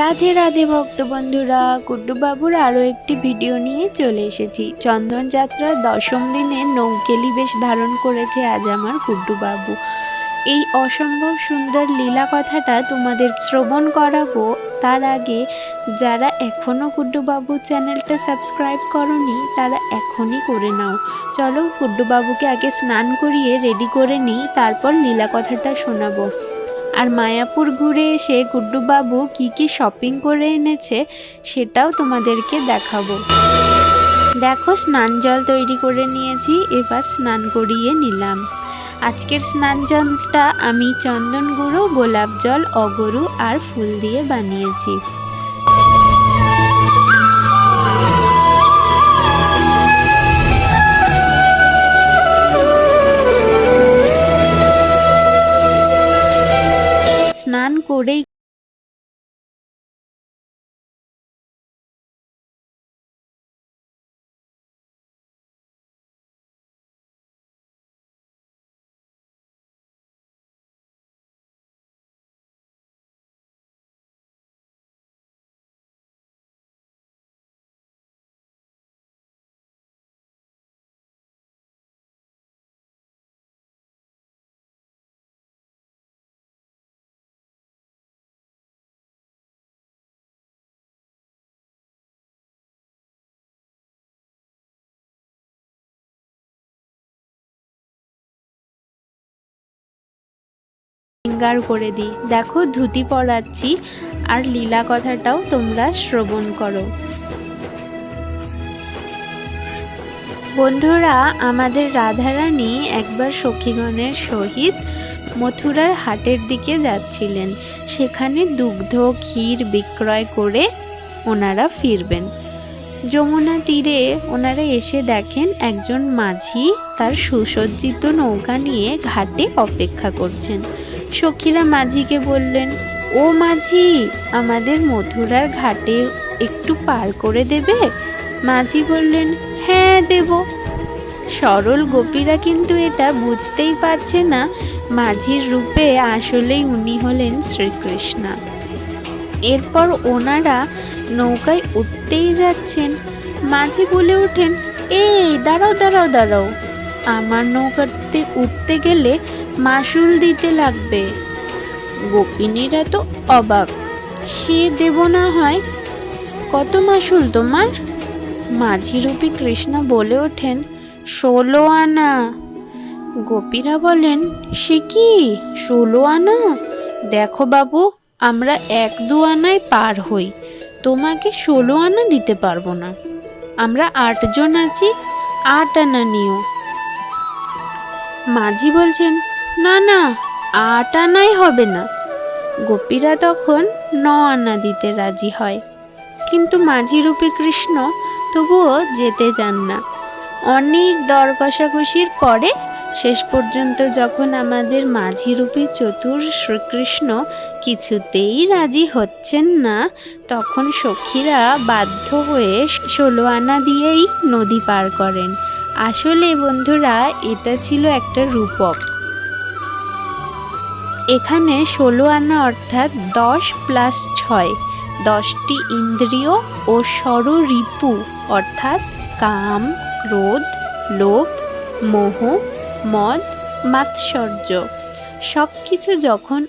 রাধে রাধে ভক্ত বন্ধুরা কুড্ডুবাবুর আরও একটি ভিডিও নিয়ে চলে এসেছি। চন্দন যাত্রার দশম দিনে নৌকেলি বেশ ধারণ করেছে আজ আমার কুড্ডুবাবু এই অসম্ভব সুন্দর লীলা কথাটা তোমাদের শ্রবণ করাবো। তার আগে যারা এখনও কুড্ডুবাবু চ্যানেলটা সাবস্ক্রাইব করনি, তারা এখনই করে নাও। চলো কুড্ডুবাবুকে আগে স্নান করিয়ে রেডি করে নিই, তারপর লীলা কথাটা শোনাবো। আর মায়াপুর ঘুরে এসে গুড্ডুবাবু কি কি শপিং করে এনেছে সেটাও তোমাদেরকে দেখাবো। দেখো, স্নান জল তৈরি করে নিয়েছি, এবার স্নান করিয়ে নিলাম। আজকের স্নান জলটা আমি চন্দন গুঁড়ো, গোলাপ জল, অগরু আর ফুল দিয়ে বানিয়েছি। স্নান করেই সিঙ্গার করে দিই। দেখো, ধুতি পরাচ্ছি, আর লীলা কথাটাও তোমরা শ্রবণ করো। বন্ধুরা, আমাদের রাধারানী একবার সখীগণের সহিত মথুরার হাটের দিকে যাচ্ছিলেন। সেখানে দুগ্ধ, ক্ষীর বিক্রয় করে ওনারা ফিরবেন। যমুনা তীরে ওনারা এসে দেখেন একজন মাঝি তার সুসজ্জিত নৌকা নিয়ে ঘাটে অপেক্ষা করছেন। সখীরা মাঝিকে বললেন, ও মাঝি, আমাদের মথুরার ঘাটে একটু পার করে দেবে? মাঝি বললেন হ্যাঁ দেব। সরল গোপীরা কিন্তু এটা বুঝতেই পারছে না, মাঝির রূপে আসলেই উনি হলেন শ্রীকৃষ্ণা। এরপর ওনারা নৌকায় উঠতেই যাচ্ছেন। মাঝি বলে ওঠেন, এই, দাঁড়াও দাঁড়াও দাঁড়াও। আমার নৌকাতে উঠতে গেলে মাসুল দিতে লাগবে। গোপিনীরা তো অবাক। সে দেব না হয়? কত মাসুল তোমার? মাঝিরূপী কৃষ্ণা বলে ওঠেন, ষোলো আনা। গোপীরা বলেন, সে কি? ষোলো আনা? দেখো বাবু, আমরা এক দু আনায় পার হই। তোমাকে ষোলো আনা দিতে পারব না। আমরা আটজন আছি, আট আনা নিও। মাঝি বলছেন না না, আট আনাই হবে না। গোপীরা তখন ন আনা দিতে রাজি হয়। কিন্তু মাঝি মাঝিরূপী কৃষ্ণ তবুও যেতে চান না। অনেক দর কষাকষির পরে শেষ পর্যন্ত যখন আমাদের মাঝিরূপী চতুর শ্রীকৃষ্ণ কিছুতেই রাজি হচ্ছেন না, তখন সখীরা বাধ্য হয়ে ষোলো আনা দিয়েই নদী পার করেন। আসলে বন্ধুরা, এটা ছিল একটা রূপক। এখানে ষোলো আনা অর্থাৎ দশ প্লাস ছয়। দশটি ইন্দ্রিয় ও সররিপু অর্থাৎ কাম, ক্রোধ, লোভ, মোহ, মদ, মাৎসর্য। সব কিছু যখন